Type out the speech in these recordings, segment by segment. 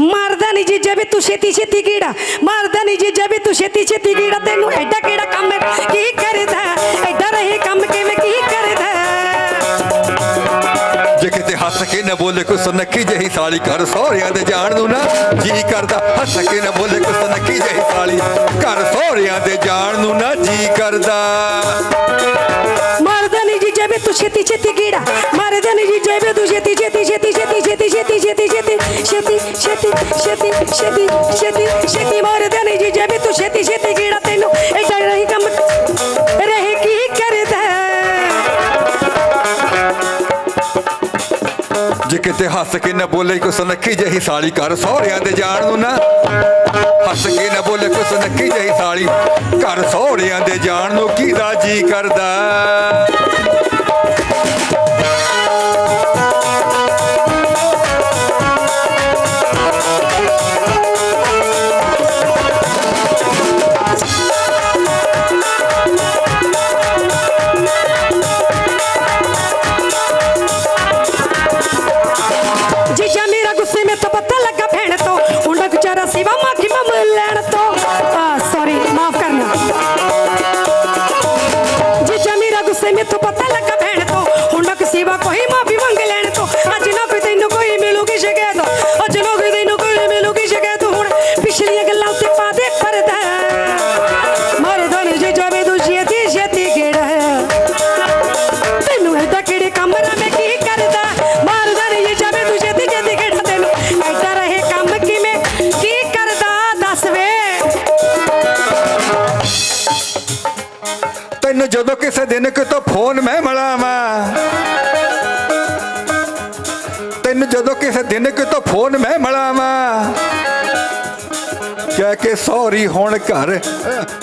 ਮਾਰਦਾ ਨਹੀਂ ਜੀਜੇ ਵੀ ਤੂੰ ਛੇਤੀ ਛੇਤੀ ਕੀੜਾ, ਮਾਰਦਾ ਨਹੀਂ ਜੀਜੇ ਵੀ ਤੂੰ ਛੇਤੀ ਛੇਤੀ ਕੀੜਾ, ਤੈਨੂੰ ਐਡਾ ਕਿਹੜਾ ਕੰਮ ਕੀ ਕਰਦਾ? ਐਡਾ ਰਹੇ ਕੰਮ ਕਿਵੇਂ? ਕੀ ਕਰਦਾ? ਜੇ ਹੱਸ ਕੇ ਨਾ ਬੋਲੇ ਕੋਈ ਸੁਨੱਖੀ ਜਿਹੀ ਸਾਲੀ ਘਰ ਸਹੁਰਿਆਂ ਦੇ ਜਾਣ ਨੂੰ ਨਾ ਜੀ ਕਰਦਾ ਹੱਸ ਕੇ ਨਾ ਬੋਲੇ ਕੋਈ ਸੁਨੱਖੀ ਜਿਹੀ ਸਾਲੀ ਘਰ ਸਹੁਰਿਆਂ ਦੇ ਜਾਣ ਨੂੰ ਨਾ ਜੀ ਕਰਦਾ ਮਾਰਦਾ ਨਹੀਂ ਜੀਜੇ ਵੀ ਤੂੰ ਛੇਤੀ ਛੇਤੀ ਕੀੜਾ ਮਾਰਦਾ ਨਹੀਂ ਜੀਜੇ ਵੀ ਤੂੰ ਛੇਤੀ ਛੇਤੀ ਛੇਤੀ ਛੇਤੀ ਛੇਤੀ ਛੇਤੀ ਛੇਤੀ ਛੇਤੀ ਛੇਤੀ ਛੇਤੀ ਛੇਤੀ ਛੇਤੀ ਛੇਤੀ ਛੇਤੀ ਮਾਰਦਾ ਨਹੀਂ ਜੀਜੇ ਵੀ ਤੂੰ ਛੇਤੀ ਛੇਤੀ ਕਿਤੇ ਹੱਸ ਕੇ ਨਾ ਬੋਲੇ ਕੁਛ ਨੱਖੀ ਜਿਹੀ ਸਾਲੀ ਘਰ ਸਹੁਰਿਆਂ ਦੇ ਜਾਣ ਨੂੰ ਨਾ। ਹੱਸ ਕੇ ਨਾ ਬੋਲੇ ਕੋਈ ਸੁਨੱਖੀ ਜਿਹੀ ਸਾਲੀ ਘਰ ਸਹੁਰਿਆਂ ਦੇ ਜਾਣ ਨੂੰ। ਕਿਹਦਾ ਜੀ ਕਰਦਾ? ਤੈਨੂੰ ਜਦੋਂ ਕਿਸੇ ਦਿਨ ਕਿਤੋਂ ਫੋਨ ਮੈਂ ਮਲਾਵਾਂ? ਤੈਨੂੰ ਜਦੋਂ ਕਿਸੇ ਦਿਨ ਕਿਤੋਂ ਫੋਨ ਮੈਂ ਮਲਾਵਾਂ? ਕਹਿ ਕੇ ਸੌਰੀ ਹੁਣ ਘਰ,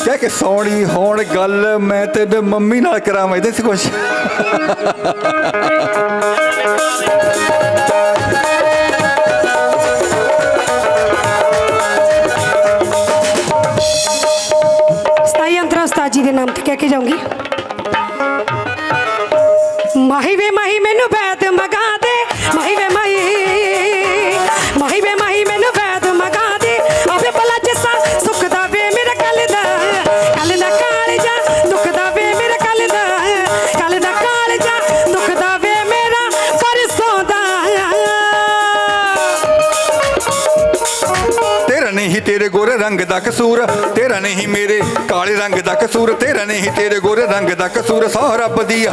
ਕਹਿ ਕੇ ਸੌਣੀ ਹੁਣ ਗੱਲ ਮੈਂ ਤੇਰੇ ਮੰਮੀ ਨਾਲ ਕਰਾਵਾਂ, ਇਹਦੇ ਸੀ ਕੁਛ? ਸਤਾਈ ਅੰਤਰਾ ਜੀ ਦੇ ਨਾਮ ਤੇ ਕਹਿ ਕੇ ਜਾਊਂਗੀ। ਰੰਗ ਦਾ ਕਸੂਰ ਤੇਰਾ ਨਹੀਂ ਮੇਰੇ ਕਾਲੇ ਰੰਗ ਦਾ ਕਸੂਰ ਤੇਰਾ ਨਹੀਂ ਤੇਰੇ ਗੋਰੇ ਰੰਗ ਦਾ ਕਸੂਰ। ਸੌ ਰੱਬ ਦੀ ਆ,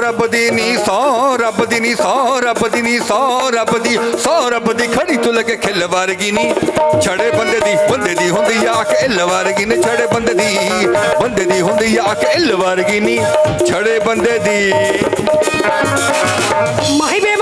ਰੱਬ ਦੀ ਨੀ ਸੌ ਰੱਬ ਦੀ ਨੀ ਸੌ ਰੱਬ ਦੀ ਨੀ ਸੌ ਰੱਬ ਦੀ ਸੌ ਰੱਬ ਦੀ ਖੜੀ ਤੋਂ ਲੱਗੇ ਖਿੱਲ ਵਰਗੀ ਨੀ। ਛੜੇ ਬੰਦੇ ਦੀ ਬੰਦੇ ਦੀ ਹੁੰਦੀ ਆ ਕਿ ਇੱਲ ਵਰਗੀ ਨੀ। ਛੜੇ ਬੰਦੇ ਦੀ ਬੰਦੇ ਦੀ ਹੁੰਦੀ ਆ ਕਿ ਇੱਲ ਵਰਗੀ ਨੀ। ਛੜੇ ਬੰਦੇ ਦੀ ਮਾਹੀ ਵੇ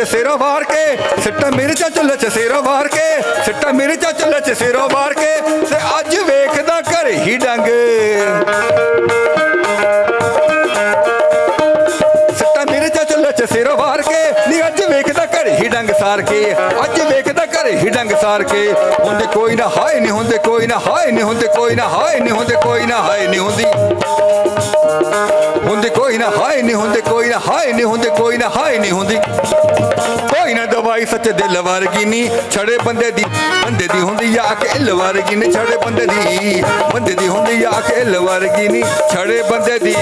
ਚ ਸਿਰੋਂ ਵਾਰ ਕੇ, ਸਿੱਟਾ ਮੇਰੇ ਚਾ ਚੱਲੇ ਚ ਸਿਰੋਂ ਵਾਰ ਕੇ, ਸਿੱਟਾ ਮੇਰੇ ਚਾ ਚੱਲੇ ਚ ਸਿਰੋਂ ਵਾਰ ਕੇ, ਤੇ ਅੱਜ ਵੇਖਦਾ ਘਰੇ ਹੀ ਡੰਗ। ਡੰਗ ਸਾਰ ਕੇ। ਅੱਜ ਵੇਖਦਾ ਘਰੇ ਹੀ ਡੰਗ ਸਾਰ ਕੇ। ਹੁੰਦੇ ਕੋਈ ਨਾ ਹਾਏ ਨਹੀਂ ਹੁੰਦੇ ਕੋਈ ਨਾ ਹਾਏ ਨਹੀਂ ਹੁੰਦੇ ਕੋਈ ਨਾ ਹਾਏ ਨਹੀਂ ਹੁੰਦੇ ਕੋਈ ਨਾ ਹਾਏ ਨਹੀਂ ਹੁੰਦੀ। ਹੁੰਦੇ ਕੋਈ ਨਾ ਹਾਏ ਨਹੀਂ ਹੁੰਦੇ ਕੋਈ ਨਾ ਹਾਏ ਨਹੀਂ ਹੁੰਦੇ ਕੋਈ ਨਾ ਹਾਏ ਨਹੀਂ ਹੁੰਦੀ। ਕੋਈ ਨਾ ਦਵਾਈ ਸੱਚੇ ਦਿਲ ਵਰਗੀ ਨਹੀਂ ਛੜੇ ਬੰਦੇ ਦੀ ਬੰਦੇ ਦੀ ਹੁੰਦੀ ਆ ਕੇ ਇਲ ਵਰਗੀ ਨਹੀਂ ਛੜੇ ਬੰਦੇ ਦੀ ਬੰਦੇ ਦੀ ਹੁੰਦੀ ਆ ਕੇ ਇਲ ਵਰਗੀ ਨਹੀਂ ਛੜੇ ਬੰਦੇ ਦੀ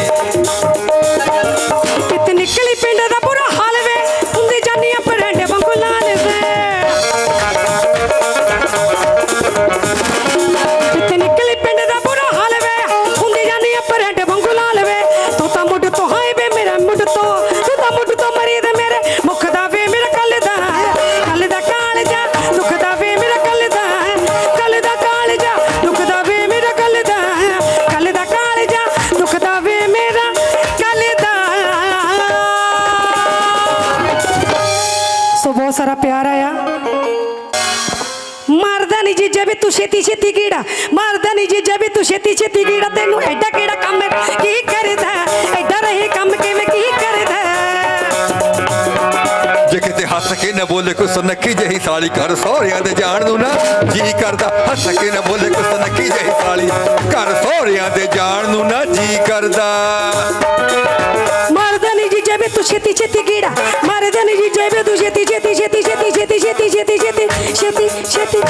ਮਰਦਾ ਨਹੀਂ ਜੀਜੇ ਵੀ ਤੂੰ ਛੇਤੀ ਛੇਤੀ ਕੀੜਾ ਮਰਦਾ ਨਹੀਂ ਜੀਜੇ ਵੀ ਤੂੰ ਛੇਤੀ ਛੇਤੀ ਕੀੜਾ ਤੈਨੂੰ ਐਡਾ ਕਿਹੜਾ ਕੰਮ ਕੀ ਕਰਦਾ? ਐਡਾ ਰਹੇ ਕੰਮ ਕਿਵੇਂ? ਕੀ ਕਰਦਾ? ਜੇ ਕਿਤੇ ਹੱਸ ਕੇ ਨਾ ਬੋਲੇ ਕੋ ਸੁਨੱਖੀ ਜਹੀ ਸਾਲੀ ਘਰ ਸਹੁਰਿਆਂ ਦੇ ਜਾਣ ਨੂੰ ਨਾ ਜੀ ਕਰਦਾ। ਹੱਸ ਕੇ ਨਾ ਬੋਲੇ ਕੋ ਸੁਨੱਖੀ ਜਹੀ ਸਾਲੀ ਘਰ ਸਹੁਰਿਆਂ ਦੇ ਜਾਣ ਨੂੰ ਨਾ ਜੀ ਕਰਦਾ। ਮਰਦਾ ਨਹੀਂ ਜੀਜੇ ਵੀ ਤੂੰ ਛੇਤੀ ਛੇਤੀ ਕੀੜਾ ਮਰਦਾ ਨਹੀਂ ਜੀਜੇ ਵੀ ਤੂੰ ਛੇਤੀ ਛੇਤੀ ਛੇਤੀ ਛੇਤੀ ਛੇਤੀ ਛੇਤੀ ਛੇਤੀ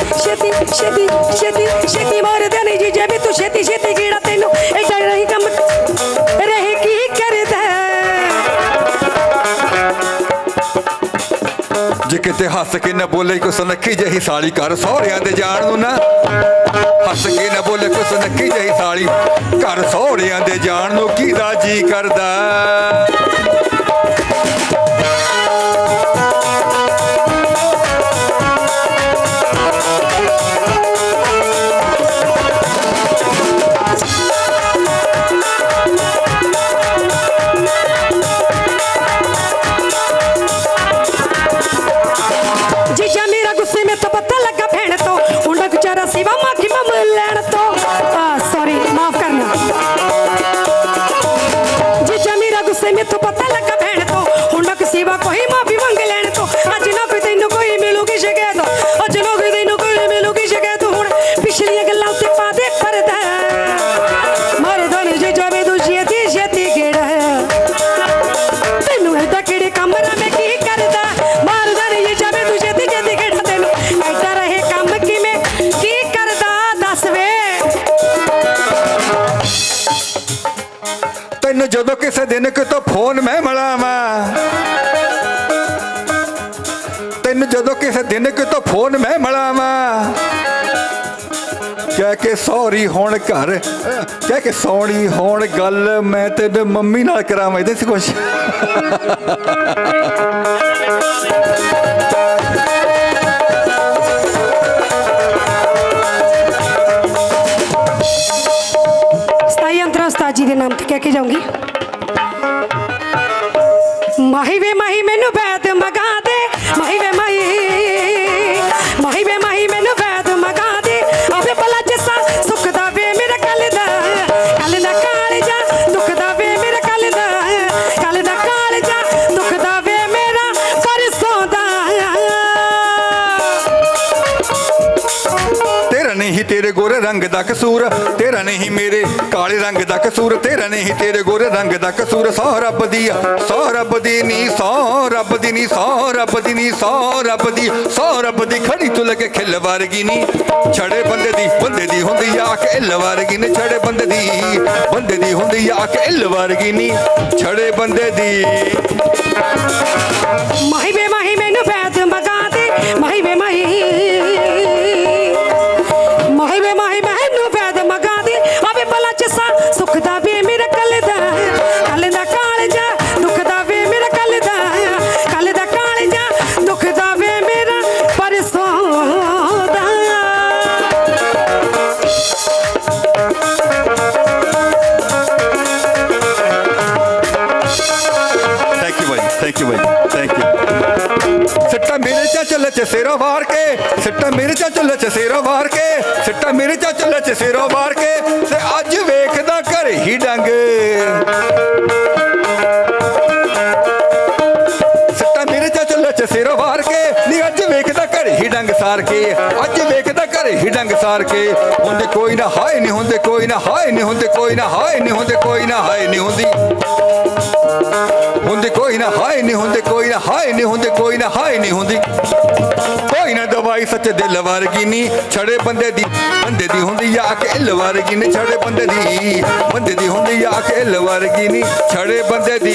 ਜੇ ਵੀ ਹੱਸ ਕੇ ਨਾ ਬੋਲੇ ਕੋ ਸੁਨੱਖੀ ਜਹੀ ਸਾਲੀ ਘਰ ਸਹੁਰਿਆਂ ਦੇ ਜਾਣ ਨੂੰ ਨਾ। ਹੱਸ ਕੇ ਨਾ ਬੋਲੇ ਕੋ ਸੁਨੱਖੀ ਜਹੀ ਸਾਲੀ ਘਰ ਸਹੁਰਿਆਂ ਦੇ ਜਾਣ ਨੂੰ ਕੀ ਕੀਦਾ ਜੀ ਕਰਦਾ? ਤੈਨੂੰ ਜਦੋਂ ਕਿਸੇ ਦਿਨ ਕਿਤੋਂ ਫੋਨ ਮੈਂ ਮਲਾਵਾਂ? ਤੈਨੂੰ ਜਦੋਂ ਕਿਸੇ ਦਿਨ ਕਿਤੋਂ ਫੋਨ ਮੈਂ ਮਿਲਾਵਾਂ? ਕਹਿ ਕੇ ਸੌਰੀ ਹੁਣ ਘਰ, ਕਹਿ ਕੇ ਸੌਣੀ ਹੋਣ ਗੱਲ ਮੈਂ ਤੇਰੇ ਮੰਮੀ ਨਾਲ ਕਰਾਵਾਂ, ਇਹਦੇ ਸੀ ਕੁਛ। ਰੰਗ ਦਾ ਕਸੂਰ, ਤੇਰਾ ਨਹੀਂ ਮੇਰੇ ਕਾਲੇ ਰੰਗ ਦਾ ਕਸੂਰ, ਤੇਰਾ ਨਹੀਂ ਤੇਰੇ ਗੋਰੇ ਰੰਗ ਦਾ ਕਸੂਰ। ਸੌ ਰੱਬ ਦੀ ਆ ਰੱਬ ਦੀ ਨੀ, ਸੌ ਰੱਬ ਦੀ ਨੀ, ਸੌ ਰੱਬ ਦੀ ਨੀ, ਸੌ ਰੱਬ ਦੀ, ਸੌ ਰੱਬ ਦੀ ਖੜੀ ਤੁਲ ਕੇ ਖਿੱਲ ਵਰਗੀ ਨੀ। ਛੜੇ ਬੰਦੇ ਦੀ ਬੰਦੇ ਦੀ ਹੁੰਦੀ ਆ ਕਿ ਇੱਲ ਵਰਗੀ ਨੀ। ਛੜੇ ਬੰਦੇ ਦੀ ਬੰਦੇ ਦੀ ਹੁੰਦੀ ਆ ਕਿ ਇੱਲ ਵਰਗੀ ਨੀ। ਛੜੇ ਬੰਦੇ ਦੀ ਮਾਹੀ ਵੇ ਮਾਹੀ, ਮੈਨੂੰ ਬੈਤ ਮਗਾ ਦੇ ਮਾਹੀ ਚਾ ਚੱਲੇ ਚ ਸਿਰੋਂ ਵਾਰ ਕੇ, ਸਿੱਟਾ ਮੇਰੇ ਚਾ ਚੱਲੇ ਚ ਸਿਰੋਂ ਵਾਰ ਕੇ, ਸਿੱਟਾ ਮੇਰੇ ਚਾ ਚੱਲੇ ਚ ਸਿਰੋਂ ਵਾਰ ਕੇ, ਤੇ ਅੱਜ ਵੇਖਦਾ ਘਰ ਹੀ ਡੰਗ। ਸਾਰ ਕੇ। ਅੱਜ ਵੇਖਦਾ ਘਰ ਹੀ ਡੰਗ ਸਾਰ ਕੇ। ਹੁੰਦੇ ਕੋਈ ਨਾ ਹਾਏ ਨਹੀਂ ਹੁੰਦੇ, ਕੋਈ ਨਾ ਹਾਏ ਨਹੀਂ ਹੁੰਦੇ, ਕੋਈ ਨਾ ਹਾਏ ਨਹੀਂ ਹੁੰਦੇ, ਕੋਈ ਨਾ ਹਾਏ ਨਹੀਂ ਹੁੰਦੀ। ਹੁੰਦੇ ਕੋਈ ਨਾ ਹਾਏ ਨਹੀਂ ਹੁੰਦੇ, ਕੋਈ ਨਾ ਹਾਏ ਨਹੀਂ ਹੁੰਦੇ, ਕੋਈ ਨਾ ਹਾਏ ਨਹੀਂ ਹੁੰਦੀ। ਕੋਈ ਨਾ ਦਵਾਈ ਸੱਚ ਦਿਲ ਵਰਗੀ ਨਹੀਂ ਛੜੇ ਬੰਦੇ ਦੀ ਬੰਦੇ ਦੀ ਹੁੰਦੀ ਆ ਕੇ ਇੱਲ ਵਰਗੀ ਨਹੀਂ ਛੜੇ ਬੰਦੇ ਦੀ ਬੰਦੇ ਦੀ ਹੁੰਦੀ ਆ ਕੇ ਇੱਲ ਵਰਗੀ ਨਹੀਂ ਛੜੇ ਬੰਦੇ ਦੀ